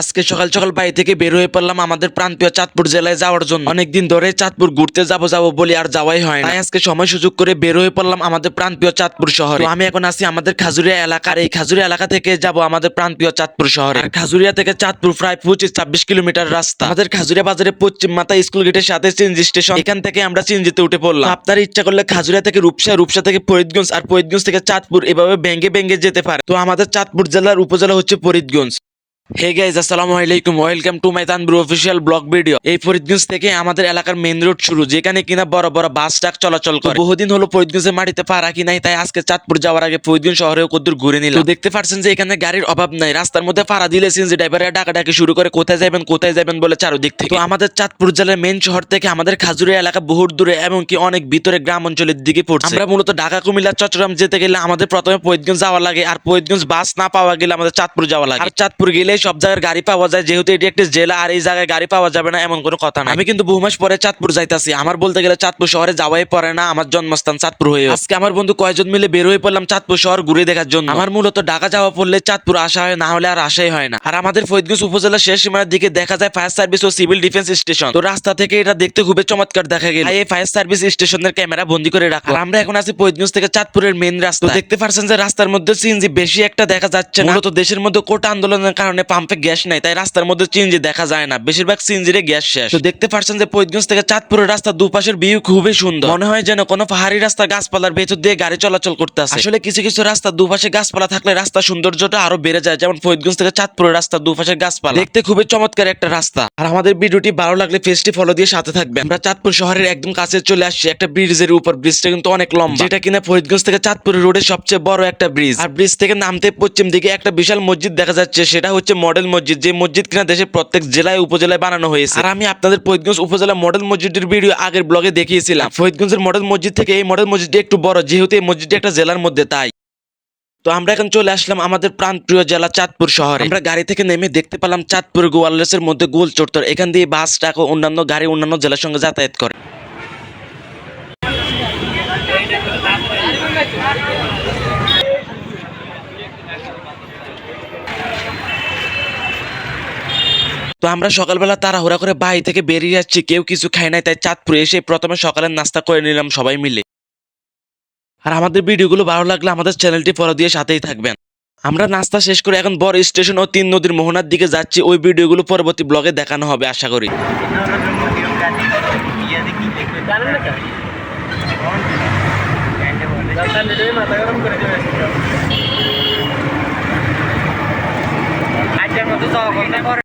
আজকে সকাল সকাল বাড়ি থেকে বের হয়ে পড়লাম আমাদের প্রান্তীয় চাঁদপুর জেলায় যাওয়ার জন্য। অনেকদিন ধরে চাঁদপুর ঘুরতে যাব যাব বলি আর যাওয়াই হয় না। আজকে সময় সুযোগ করে বের হয়ে পড়লাম আমাদের প্রান্তীয় চাঁদপুর শহরে। আমি এখন আছি আমাদের খাজুরিয়া এলাকার এই খাজুরিয়া এলাকা থেকে যাব আমাদের প্রান্তীয় চাঁদপুর শহরে। খাজুরিয়া থেকে চাঁদপুর প্রায় পঁচিশ ছাব্বিশ কিলোমিটার রাস্তা। আমাদের খাজুরিয়া বাজারে পশ্চিম মাথা স্কুল গেটের সাথে সিএনজি স্টেশন। এখান থেকে আমরা সিএনজিতে উঠে পড়লাম। আপনার ইচ্ছা করলে খাজুরিয়া থেকে রূপসা রূপসা থেকে ফরিদগঞ্জ আর ফরিদগঞ্জ থেকে চাঁদপুর এভাবে ব্যাঙ্গে ব্যাঙ্গে যেতে পারে। তো আমাদের চাঁদপুর জেলার উপজেলা হচ্ছে ফরিদগঞ্জ। হে গাইজ আসসালামু আলাইকুম। Welcome to my Tanvir official blog video এই ফরিদগঞ্জ থেকে আমাদের এলাকার মেইন রোড শুরু, যেখানে কিনা বড় বড় বাস ট্রাক চলাচল করে। বহুদিন হলো ফরিদগঞ্জের মাটিতে পা রাখি নাই, তাই আজকে চাঁদপুর যাওয়ার আগে ফরিদগঞ্জ শহরেও কদ্দুর ঘুরে নিলাম। তো দেখতে পাচ্ছেন যে এখানে গাড়ির অভাব নাই, রাস্তার মধ্যে পাড়া দিলে সিএনজি ড্রাইভাররা ডাকাডাকি শুরু করে, কোথায় যাবেন কোথায় যাবেন বলে চারদিক থেকে। তো আমাদের চাঁদপুর জেলার মেন শহর থেকে আমাদের খাজুরিয়া এলাকা বহুত দূরে এমনকি অনেক ভিতরে গ্রাম অঞ্চলের দিকে পড়ছে। আমরা মূলত ঢাকা, কুমিল্লা, চট্টগ্রাম যেতে গেলে আমাদের প্রথমে ফরিদগঞ্জ যাওয়া লাগে, আর ফরিদগঞ্জ বাস না পাওয়া গেলে আমাদের চাঁদপুর যাওয়া লাগে। আর চাঁদপুর গেলে সব জায়গায় গাড়ি পাওয়া যায় যেহেতু এটি একটি জেলা আর এই জায়গায় গাড়ি পাওয়া যাবে না এমন কোনো কথা না আমি কিন্তু বহু মাস পরে চাঁদপুর যাইতাছি। আমার বলতে গেলে চাঁদপুর শহরে যাওয়াই পড়ে না আমার জন্মস্থান চাঁদপুর হয়ে আজকে আমার বন্ধু কয়জন মিলে বের হয়ে পড়লাম চাঁদপুর শহর ঘুরে দেখার জন্য। আমার মূলত ঢাকা যাওয়া পড়লে চাঁদপুর আসা হয় না হলে আর আসাই হয় না। আর আমাদের ফরিদগঞ্জ উপজেলার শেষ সীমানার দিকে দেখা যায় ফায়ার সার্ভিস ও সিভিল ডিফেন্স স্টেশন তো রাস্তা থেকে এটা দেখতে খুবই চমৎকার দেখা গেল। এই ফায়ার সার্ভিস স্টেশনের ক্যামেরা বন্দি করে রাখা। আর আমরা এখন আছি ফরিদগঞ্জ থেকে চাঁদপুরের মেন রাস্তা দেখতে পারছেন যে রাস্তার মধ্যে সিএনজি বেশি একটা দেখা যাচ্ছে না। মূলত দেশের মধ্যে কোটা আন্দোলনের কারণে পাম্পে গ্যাস নাই তাই রাস্তার মধ্যে সিএনজি দেখা যায় না। বেশিরভাগ সিএনজিরে গ্যাস শেষ। তো দেখতে পাচ্ছেন যে ফরিদগঞ্জ থেকে চাঁদপুরের রাস্তা দুপাশের ভিউ খুবই সুন্দর। মনে হয় যেন কোনো পাহাড়ি রাস্তা গাছপালার ভেতর দিয়ে গাড়ি চলাচল করতে আছে আসলে কিছু কিছু রাস্তা দুপাশে গাছপালা থাকলে রাস্তা সৌন্দর্যটা আরও বেড়ে যায় যেমন ফরিদগঞ্জ থেকে চাঁদপুরের রাস্তা দুপাশে গাছপালা। দেখতে খুবই চমৎকার একটা রাস্তা। আর আমাদের ভিডিওটি ভালো লাগলে পেজটি ফলো দিয়ে সাথে থাকবে আমরা চাঁদপুর শহরের একদম কাছে চলে আসছি একটা ব্রিজের উপর। ব্রিজটা কিন্তু অনেক লম্বা। যেটা কিনা ফরিদগঞ্জ থেকে চাঁদপুর রোডের সবচেয়ে বড় একটা ব্রিজ আর ব্রিজ থেকে নামতে পশ্চিম দিকে একটা বিশাল মসজিদ দেখা যাচ্ছে সেটা হচ্ছে মডেল মসজিদ, যে মসজিদ কিনা দেশের প্রত্যেক জেলায়, উপজেলায় বানানো হয়েছে। আর আমি আপনাদের ফরিদগঞ্জ উপজেলা মডেল মসজিদের ভিডিও আগের ব্লগে দেখিয়েছিলাম। ফরিদগঞ্জের মডেল মসজিদ থেকে এই মডেল মসজিদটি একটু বড়, যেহেতু এই মসজিদটি একটা জেলার মধ্যে, তাই। তো আমরা এখন চলে আসলাম আমাদের প্রাণপ্রিয় জেলা চাঁদপুর শহরে। আমরা গাড়ি থেকে নেমে দেখতে পেলাম চাঁদপুর গোয়ালরেসের মধ্যে গোল চত্বর এখান দিয়ে বাস, ট্রাক ও অন্যান্য গাড়ি অন্যান্য জেলার সঙ্গে যাতায়াত করে। তো আমরা সকালবেলা তাড়াহুড়া করে বাড়ি থেকে বেরিয়ে যাচ্ছি, কেউ কিছু খায় নাই, তাই চাঁদপুরে এসে প্রথমে সকালের নাস্তা করে নিলাম সবাই মিলে। আর আমাদের ভিডিওগুলো ভালো লাগলে আমাদের চ্যানেলটি ফলো দিয়ে সাথেই থাকবেন। আমরা নাস্তা শেষ করে এখন বড় স্টেশন ও তিন নদীর মোহনার দিকে যাচ্ছি, ওই ভিডিওগুলো পরবর্তী ব্লগে দেখানো হবে, আশা করি। যাওয়া